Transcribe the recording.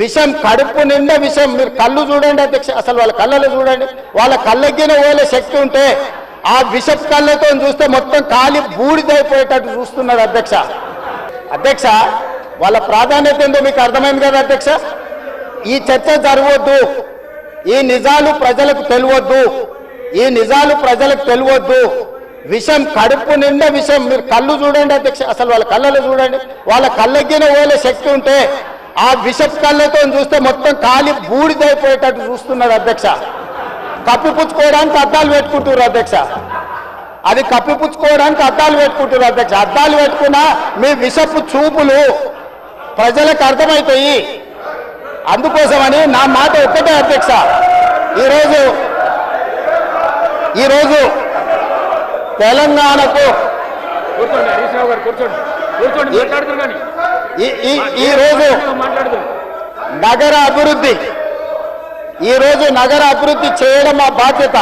విషం కడుపు నిండా విషం. మీరు కళ్ళు చూడండి అధ్యక్ష అసలు వాళ్ళ కళ్ళలో చూడండి. వాళ్ళ కళ్ళగ్గిన ఓలే శక్తి ఉంటే ఆ విషపు కళ్ళతో చూస్తే మొత్తం కాలి బూడిదైపోయేటట్టు చూస్తున్నారు అధ్యక్ష. అధ్యక్ష వాళ్ళ ప్రాధాన్యత ఏందో మీకు అర్థమైంది కదా అధ్యక్ష? ఈ చర్చ జరగవద్దు ఈ నిజాలు ప్రజలకు తెలియవద్దు ఈ నిజాలు ప్రజలకు తెలియవద్దు విషం కడుపు నిండా విషం. మీరు కళ్ళు చూడండి అధ్యక్ష అసలు వాళ్ళ కళ్ళలో చూడండి. వాళ్ళ కళ్ళకిన ఓలే శక్తి ఉంటే ఆ బిషప్ కళ్ళతో చూస్తే మొత్తం కాలి బూడిదైపోయేటట్టు చూస్తున్నారు అధ్యక్ష. కప్పిపుచ్చుకోవడానికి అద్దాలు పెట్టుకుంటున్నారు అధ్యక్ష. అది కప్పిపుచ్చుకోవడానికి అద్దాలు పెట్టుకుంటున్నారు అధ్యక్ష. అద్దాలు పెట్టుకున్నా మీ విషపు చూపులు ప్రజలకు అర్థమవుతాయి అందుకోసమని నా మాట ఒక్కటే అధ్యక్ష. ఈరోజు ఈరోజు తెలంగాణకు కూర్చోండి హరీష్ రావు గారు కూర్చోండి. కూర్చోండి మాట్లాడుతున్నారు కానీ. ఈ- ఈ రోజు నగర అభివృద్ధి ఈ రోజు నగర అభివృద్ధి చేయడం మా బాధ్యత.